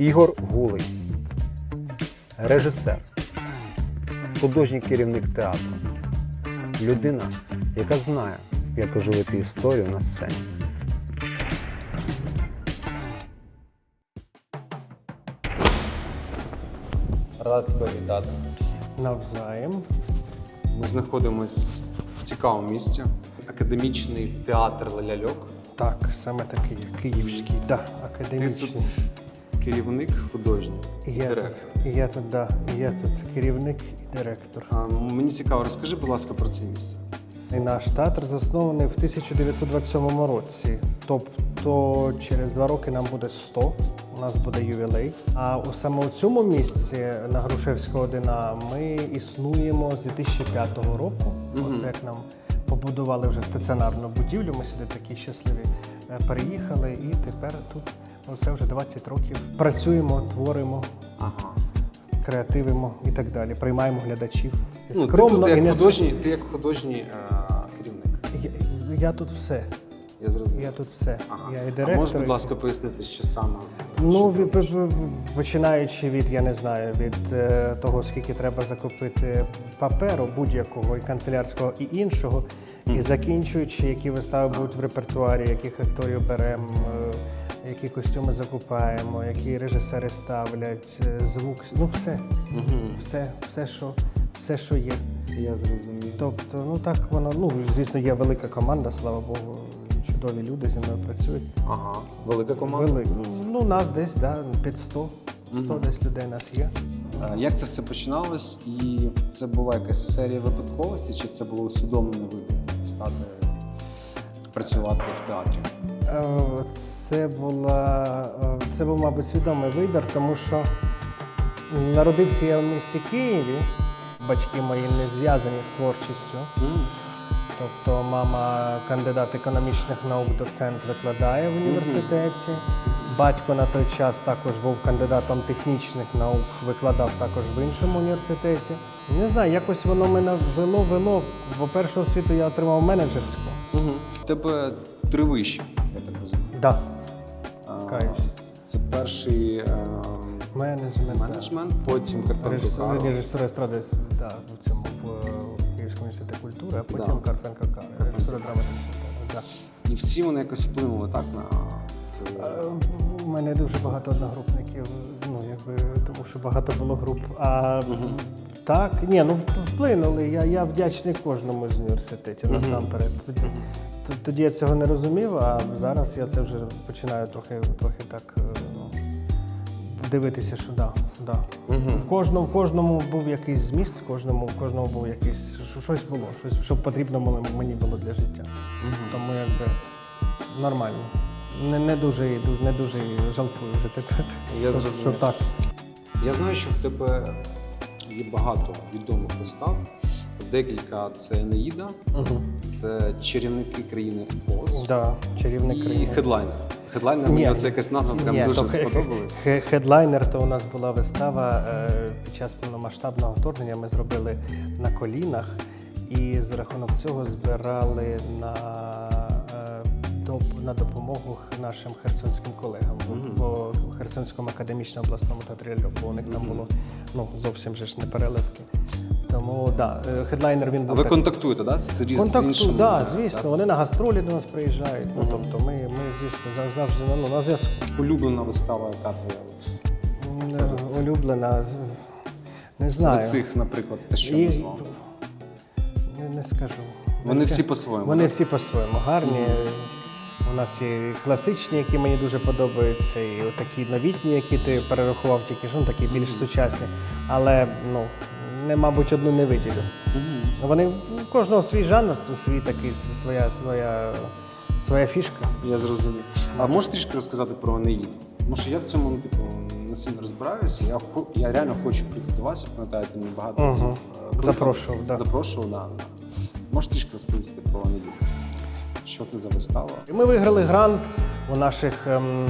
Ігор Гулий, режисер, художній керівник театру, людина, яка знає, як оживити історію на сцені. Рада тебе вітати. Навзаєм. Ми знаходимось в цікавому місці. Академічний театр ляльок. Так, саме такий київський, да, Ти академічний. тут керівник художній, І я, тут, і я тут, да, і я тут керівник і директор. А, Мені цікаво, розкажи, будь ласка, про це місце. І наш театр заснований в 1927 році. Тобто через два роки нам буде 100, у нас буде ювілей. А у саме у цьому місці на Грушевського 1А ми існуємо з 2005 року. Оце як нам побудували вже стаціонарну будівлю. Ми сюди такі щасливі е, переїхали, і тепер тут оце вже 20 років. Працюємо, творимо, Ага. креативимо і так далі. Приймаємо глядачів. Ну, ти Скромно тут і як не художній, ти як художній е, керівник. я, я тут все. Я зрозумів. Я тут все. Ага. Я і а можеш, будь ласка, пояснити, що саме? Ну, що ти починаючи від, я не знаю, від е, того, скільки треба закупити паперу будь-якого, і канцелярського, і іншого, і закінчуючи, які вистави будуть в репертуарі, яких акторів беремо, е, які костюми закупаємо, які режисери ставлять, е, звук, ну все, Мгм. все, все, що, все, що є. Я зрозумів. Тобто, ну так воно, ну звісно, є велика команда, слава Богу, чудові люди зі мною працюють. Ага. Велика команда. Велика. Ну, нас десь, да, під 100. 100 десь людей нас є. Як це все починалось? І це була якась серія випадковостей, чи це було усвідомлений вибір стати працювати в театрі? Е, Це була е, це був, мабуть, свідомий вибір, тому що народився я в місті Києві. Батьки мої не зв'язані з творчістю. Тобто мама кандидат економічних наук, доцент викладає в університеті. Батько на той час також був кандидатом технічних наук, викладав також в іншому університеті. Не знаю, якось воно мене вело, вело. Бо першу освіту я отримав менеджерську. У тебе три вищі. Да, А, Каюсь. Це перший е, менеджмент. менеджмент, потім Карпенко Режисер, Карл. режисер естради да, в цьому в, е, Київському університеті культури, а потім Да. Карпенко Кара, режисер драматичного театру. Да. І всі вони якось вплинули так на твою. Е, У мене дуже багато одногрупників, ну якби тому що багато було груп. А так, ні, ну вплинули. Я, я вдячний кожному з університетів насамперед. Тоді, тоді я цього не розумів, а зараз я це вже починаю трохи, трохи так ну, дивитися, що да, да. В кожному, в кожному був якийсь зміст, в кожному, в кожному був якийсь що- щось було, щось, що потрібно мені було для життя. Тому якби нормально. Не, не дуже не дуже жалкую вже тепер. Я зрозумів. Що так. Я знаю, що в тебе є багато відомих вистав. Декілька це Енеїда, Угу. це чарівники країни Оз Да, чарівник і країни. хедлайнер. Хедлайнер мені оце якась назва прям Ні, дуже сподобалась. Хедлайнер то у нас була вистава е, під час повномасштабного вторгнення. Ми зробили на колінах і за рахунок цього збирали на, на допомогу нашим херсонським колегам. Бо в Херсонському академічному обласному театрі бо у них там було ну, зовсім же ж не переливки. Тому да, е, хедлайнер він був. А ви так- контактуєте, да? З, різ- з Контакту, іншими? да, звісно. Вони на гастролі до нас приїжджають. Ну, тобто ми, ми звісно, завжди ну, на зв'язку. Улюблена вистава, яка твоя? от, Улюблена. Не знаю. цих, наприклад, те, що І- назвав. Не, не скажу. Не Вони всі по-своєму. Вони всі по-своєму гарні. У нас є класичні, які мені дуже подобаються, і такі новітні, які ти перерахував тільки що, ну, такі більш сучасні. Але ну, не, мабуть, одну не виділю. Вони у кожного свій жанр, свій такий, своя, своя, своя фішка. Я зрозумів. А можеш трішки розказати про Енеїду? Тому що я в цьому ну, типу, не сильно розбираюся. Я, хо- я реально хочу прийти до вас, як пам'ятаєте, мені багато Мгм. разів е, кликали. Запрошував, да. Запрошував, да. Можеш трішки розповісти про Енеїду? Що це за вистава? Ми виграли грант у наших ем,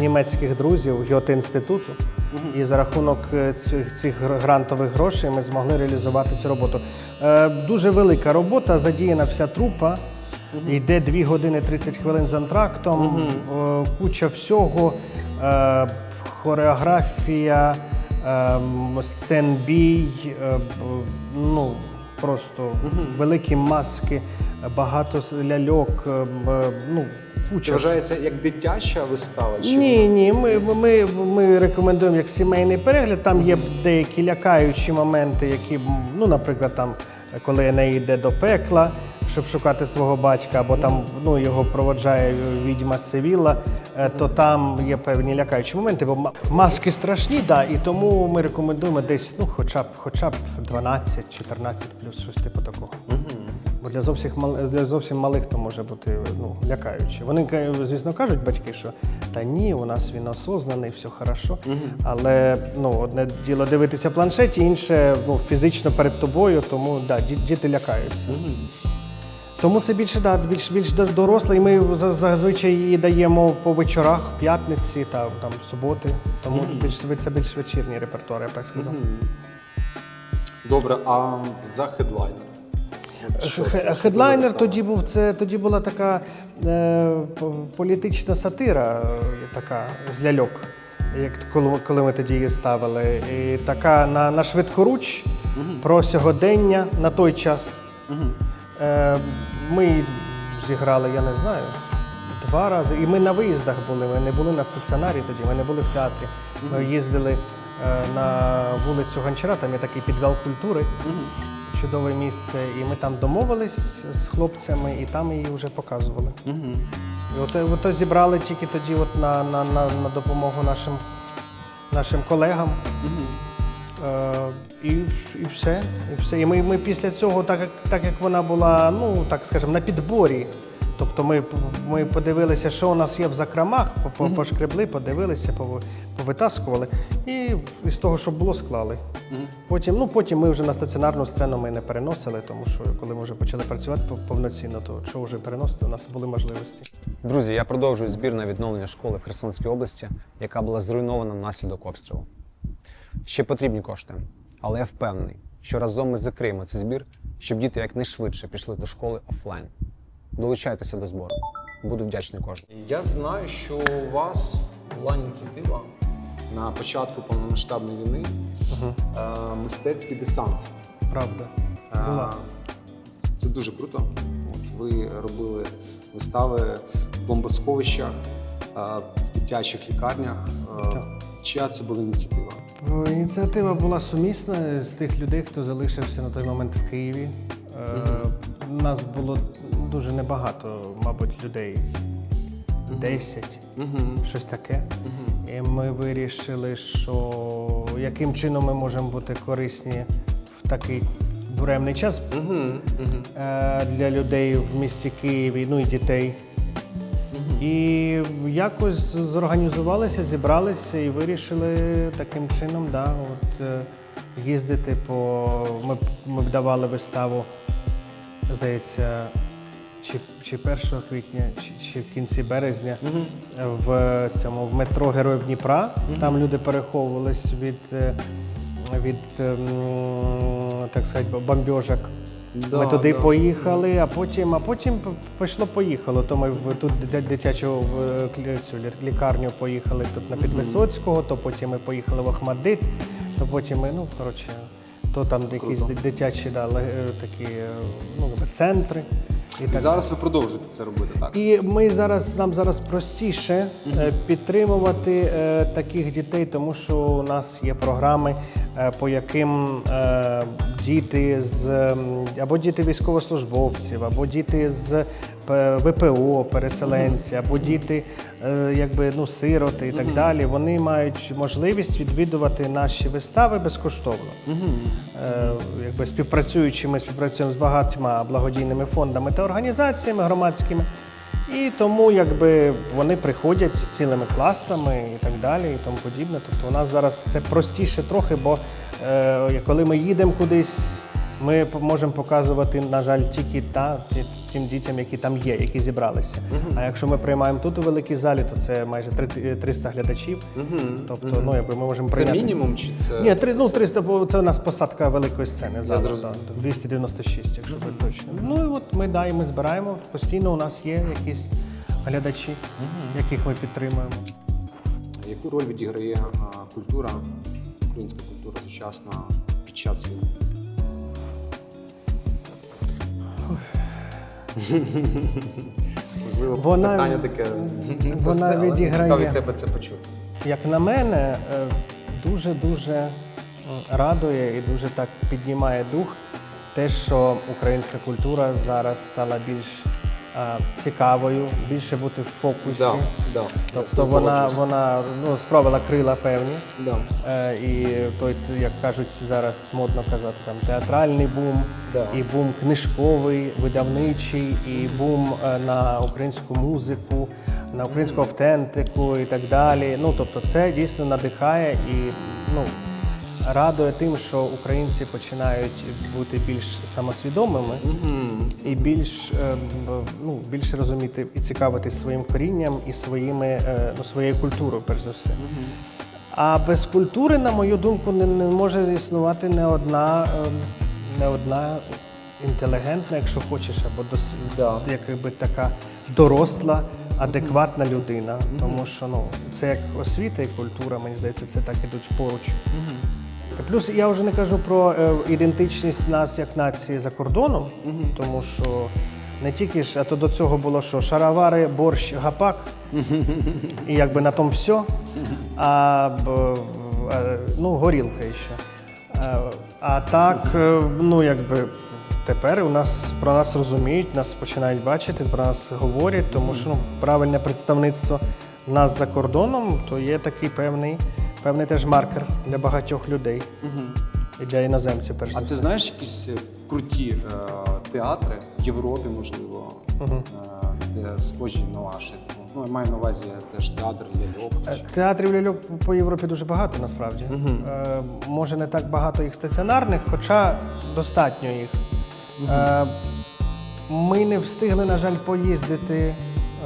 німецьких друзів Гьоте інституту. І за рахунок е, цих, цих грантових грошей ми змогли реалізувати цю роботу. Е, дуже велика робота, задіяна вся трупа. Йде 2 години 30 хвилин з антрактом, е, куча всього. Е, хореографія, ем, е, б- ну просто великі маски, багато ляльок. е, е, ну, Це вважається як дитяча вистава? Чи Ні, ні, ми, ми, ми рекомендуємо як сімейний перегляд. Там є деякі лякаючі моменти, які, ну, наприклад, там, коли не йде до пекла, щоб шукати свого батька, або там ну, його проводжає відьма з Севілла, е, то там є певні лякаючі моменти, бо маски страшні, да, і тому ми рекомендуємо десь ну, хоча б, хоча б 12-14 плюс щось типу такого. Бо для зовсім мал- для зовсім малих то може бути ну, лякаюче. Вони, звісно, кажуть батьки, що та ні, у нас він осознаний, все хорошо. Але ну, одне діло дивитися планшеті, інше ну, фізично перед тобою, тому да, ді- діти лякаються. Тому це більше да, більш, більш до- доросле, і ми зазвичай її даємо по вечорах, п'ятниці та там суботи. Тому більш це більш вечірній репертуар, я б так сказав. Добре, а за хедлайнер? Що це? Що це Хедлайнер тоді був це тоді була така е, політична сатира, е, така з ляльок, як коли, коли ми тоді її ставили. І така на, на швидкоруч про сьогодення на той час. Е, ми зіграли, я не знаю, два рази. І ми на виїздах були. Ми не були на стаціонарі тоді, ми не були в театрі. Ми їздили е, на вулицю Гончара, там є такий підвал культури. Чудове місце, і ми там домовились з хлопцями, і там її вже показували. І от, от зібрали тільки тоді от на, на, на, на допомогу нашим, нашим колегам. Е, і, і все. І все. І ми, ми після цього, так як, так як вона була, ну так скажемо, на підборі. Тобто ми, ми подивилися, що у нас є в закромах, по- по- пошкребли, подивилися, повитаскували, і з того, що було, склали. Потім, ну, потім ми вже на стаціонарну сцену ми не переносили, тому що коли ми вже почали працювати повноцінно, то що вже переносити, у нас були можливості. Друзі, я продовжую збір на відновлення школи в Херсонській області, яка була зруйнована внаслідок обстрілу. Ще потрібні кошти, але я впевнений, що разом ми закриємо цей збір, щоб діти якнайшвидше пішли до школи офлайн. Долучайтеся до збору. Буду вдячний кожному. Я знаю, що у вас була ініціатива на початку повномасштабної війни е, мистецький десант. Правда. Е, Була. Це дуже круто. От ви робили вистави в бомбосховищах, е, в дитячих лікарнях. Е, Так. Чия це була ініціатива? Е, Ініціатива була сумісна з тих людей, хто залишився на той момент в Києві. Е, Нас було дуже небагато, мабуть, людей. 10, щось таке. І ми вирішили, що яким чином ми можемо бути корисні в такий буремний час е, для людей в місті Києві, ну і дітей. І якось зорганізувалися, зібралися і вирішили таким чином, да, от, е, їздити по. Ми, ми давали виставу, здається, чи, чи 1 квітня, чи, чи в кінці березня в цьому в метро Героїв Дніпра. Там люди переховувались від, е, від ем, так сказати, бомбьожок. Да, Ми туди да. поїхали, а потім, а потім пішло поїхало. То ми тут дитячу в цю лікарню поїхали тут на Підвисоцького, то потім ми поїхали в Охмадит, то потім ми, ну коротше, то там якісь дитячі да, е, такі е, ну, центри. І І зараз ви продовжуєте це робити, так? і ми зараз нам зараз простіше е, підтримувати е, таких дітей, тому що у нас є програми, е, по яким е, діти з або діти військовослужбовців, або діти з ВПО, переселенці, або діти, е, якби ну сироти і так далі. Вони мають можливість відвідувати наші вистави безкоштовно. Е, якби співпрацюючи, ми співпрацюємо з багатьма благодійними фондами та організаціями громадськими. І тому якби вони приходять з цілими класами і так далі, і тому подібне. Тобто у нас зараз це простіше трохи, бо е, коли ми їдемо кудись, ми можемо показувати, на жаль, тільки та, ті- тим дітям, які там є, які зібралися. А якщо ми приймаємо тут у великій залі, то це майже 300 глядачів. Тобто, ну якби ми можемо Це мінімум чи це. Ні, три, ну це- 300, бо це у нас посадка великої сцени. Зараз, зрозумів. да, 296, якщо бути точно. Ну і от ми да, і ми збираємо. Постійно у нас є якісь глядачі, яких ми підтримуємо. яку роль відіграє культура, українська культура сучасна під час війни? Можливо, Вона- питання таке вона просте, але цікаво від тебе це почути. Як на мене, дуже-дуже радує і дуже так піднімає дух те, що українська культура зараз стала більш е, цікавою, більше бути в фокусі. Да, да, Тобто вона, вона ну, справила крила певні. Да. Е, і той, як кажуть зараз модно казати, там театральний бум, Да. і бум книжковий, видавничий, і бум е, на українську музику, на українську автентику і так далі. Ну тобто, це дійсно надихає і ну. Радує тим, що українці починають бути більш самосвідомими і більш, е, ну, більше розуміти і цікавитись своїм корінням і своїми, е, ну, своєю культурою, перш за все. А без культури, на мою думку, не, не може існувати не одна, ем, не одна інтелігентна, якщо хочеш, або дос, Да. якби така доросла, адекватна людина. Тому що ну, це як освіта і культура, мені здається, це так ідуть поруч. Плюс я вже не кажу про е, ідентичність нас як нації за кордоном, тому що не тільки ж, а то до цього було що шаровари, борщ, гапак, і якби на тому все. А б, е, ну, горілка ще. Е, А так, ну якби тепер у нас про нас розуміють, нас починають бачити, про нас говорять, тому що ну, правильне представництво нас за кордоном, то є такий певний, певний теж маркер для багатьох людей і для іноземців, перш А ти все. знаєш якісь е, круті е, театри в Європі, можливо, Мгм. е, де схожі на ваші? Ну, я маю на увазі теж театр ляльок. Е, Театрів ляльок по Європі дуже багато насправді. Е, може не так багато їх стаціонарних, хоча достатньо їх. Е, ми не встигли, на жаль, поїздити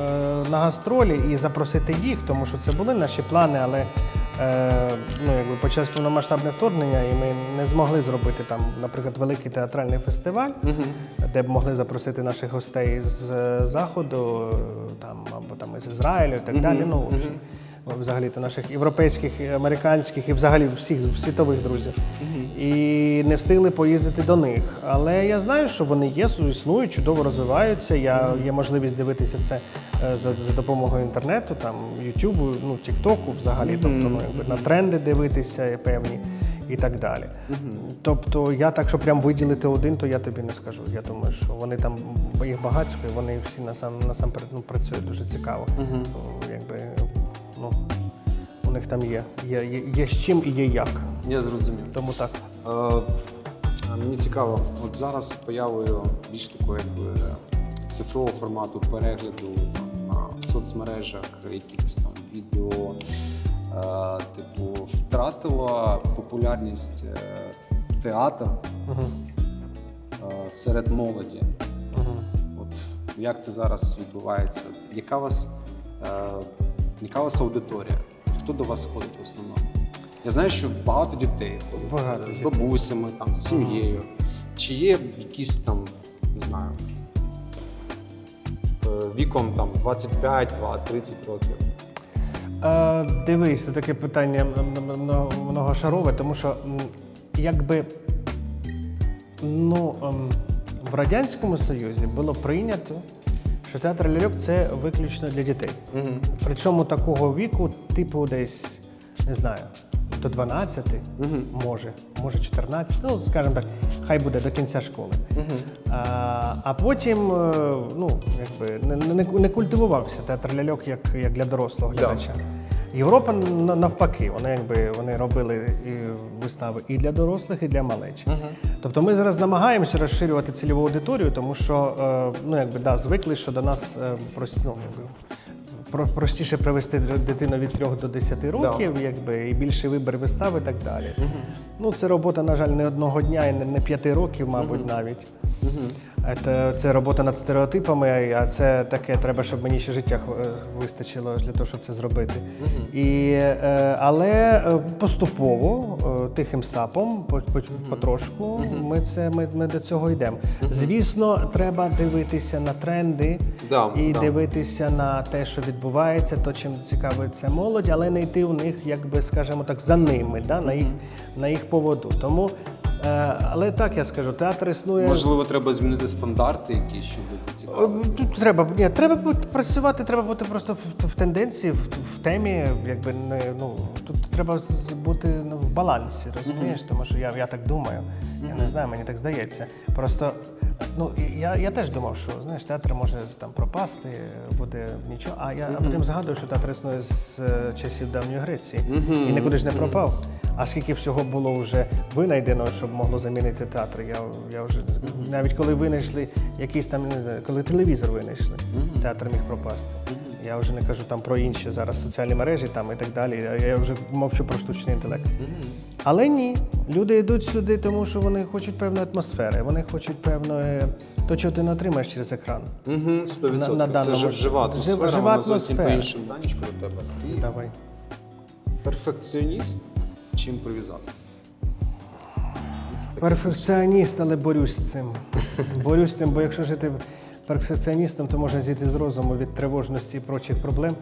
е, на гастролі і запросити їх, тому що це були наші плани, але ну, якби почалось повномасштабне вторгнення, і ми не змогли зробити там, наприклад, великий театральний фестиваль, де б могли запросити наших гостей з е, заходу, е, там або там із Ізраїлю і так далі. Ну, взагалі то наших європейських, американських і взагалі всіх світових друзів. І не встигли поїздити до них. Але я знаю, що вони є, існують, чудово розвиваються. Я є можливість дивитися це е, за, за допомогою інтернету, там Ютубу, ну Тіктоку, взагалі, тобто ну, якби на тренди дивитися певні. І так далі. Тобто я так, що прям виділити один, то я тобі не скажу. Я думаю, що вони там їх багатько, і вони всі насам, насамперед ну, працюють дуже цікаво. Ну, Якби, ну, у них там є, є, є, є з чим і є як. Я зрозумів. Тому так. Е, мені цікаво, от зараз з появою більш такого якби цифрового формату перегляду там, на соцмережах, якихось там відео, е, типу, втратила популярність е, театр Угу. е, серед молоді. Угу. От як це зараз відбувається? От, яка у вас, е, яка у вас аудиторія? Хто до вас ходить в основному? Я знаю, що багато дітей ходять Багато з, з дітей. бабусями, там, з сім'єю. Чи є якісь там, не знаю, е, віком там 25-30 років? Е, дивись, це таке питання многошарове, тому що якби ну, ем, в Радянському Союзі було прийнято, що театр ляльок це виключно для дітей. Причому такого віку, типу, десь, не знаю, до 12, може, може 14, ну, скажімо так, хай буде до кінця школи. А, а потім е, ну, якби, не, не, не культивувався театр ляльок як, як для дорослого Да. Європа на- навпаки, вони якби вони робили і вистави і для дорослих, і для малечі. Тобто ми зараз намагаємося розширювати цільову аудиторію, тому що е, ну якби да, звикли, що до нас е, прос- ну, якби, про- простіше привести дитину від 3 до 10 років, якби і більший вибір вистав і так далі. Ну це робота, на жаль, не одного дня і не, не п'яти років, мабуть, навіть. Це, це робота над стереотипами, а це таке, треба, щоб мені ще життя вистачило для того, щоб це зробити. І, е, але е, поступово, е, тихим сапом, по- по- потрошку, ми, це, ми, ми до цього йдемо. Звісно, треба дивитися на тренди Да, і да. дивитися на те, що відбувається, то чим цікавиться молодь, але не йти у них, якби скажімо так, за ними, да, на їх на їх поводу. Тому, але так я скажу, театр існує. Можливо, треба змінити стандарти, які щоб зацікавити. Е, треба ні, треба працювати, треба бути просто в, в тенденції, в, в темі. Якби не ну тут треба бути ну, в балансі, розумієш? Тому що я, я так думаю. Я не знаю, мені так здається. Просто ну я, я теж думав, що знаєш, театр може там пропасти, буде нічого. А я а потім згадую, що театр існує з е, часів давньої Греції і нікуди ж не пропав. А скільки всього було вже винайдено, щоб могло замінити театр? Я, я вже навіть коли винайшли якийсь там, коли телевізор винайшли, театр міг пропасти. Я вже не кажу там про інші зараз соціальні мережі там і так далі. Я- Я вже мовчу про штучний інтелект. Але ні, люди йдуть сюди, тому що вони хочуть певної атмосфери, вони хочуть певної то, чого ти не отримаєш через екран. Угу, 100%. На- на Це даному- ж жива атмосфера, жива вона зовсім по-іншому. Данечко до тебе. Ти Давай. перфекціоніст чи імпровізатор? Це таке. Перфекціоніст, але борюсь з цим. борюсь з цим, бо якщо жити перфекціоністом, то можна зійти з розуму від тривожності і прочих проблем.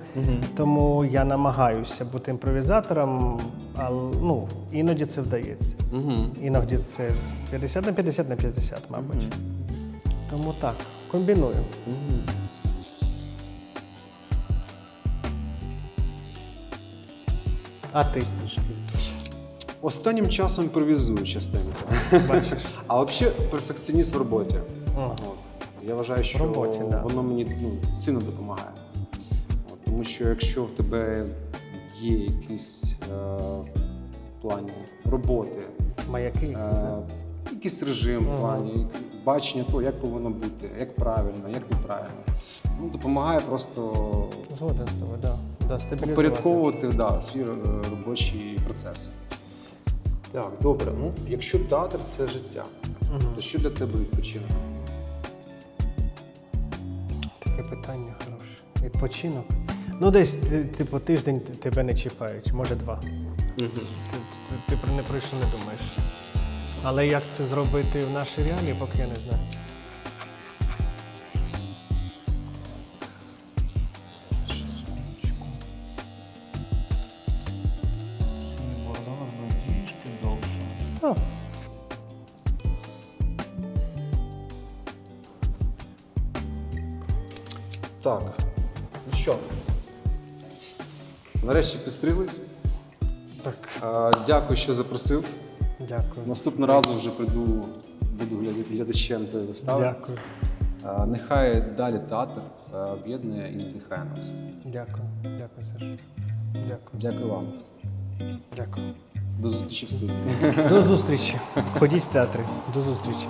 Тому я намагаюся бути імпровізатором, але ну, іноді це вдається. Іноді це 50 на 50 на 50, мабуть. Тому так, комбіную. А ти Останнім часом імпровізую частенько. бачиш. А взагалі перфекціоніст в роботі. Ага. От. Я вважаю, що В роботі, да. воно мені ну, сильно допомагає. От, тому що якщо в тебе є якісь е, плані роботи, Маяки. якісь, е, да? якийсь режим в плані, бачення того, як повинно бути, як правильно, як неправильно. Ну, допомагає просто Згоден з тобою, да. Да, стабілізувати. упорядковувати да, свій е, робочий процес. Так, добре. Ну, якщо театр це життя, угу. то що для тебе відпочинок? Таке питання хороше. Відпочинок. Ну, десь, типу, тиждень тебе не чіпають, може два. Ти, ти, ти про не про що не думаєш. Але як це зробити в нашій реалії, поки я не знаю. Так. Ну що? Нарешті підстрілись. так, Е, Дякую, що запросив. дякую. Наступного разу вже прийду, буду гляд- глядачем твоєї вистави. Дякую. Е, Нехай далі театр об'єднує і надихає нас. Дякую. Дякую, Саша. Дякую. Дякую вам. Дякую. До зустрічі в студії. До зустрічі. Ходіть в театри. До зустрічі.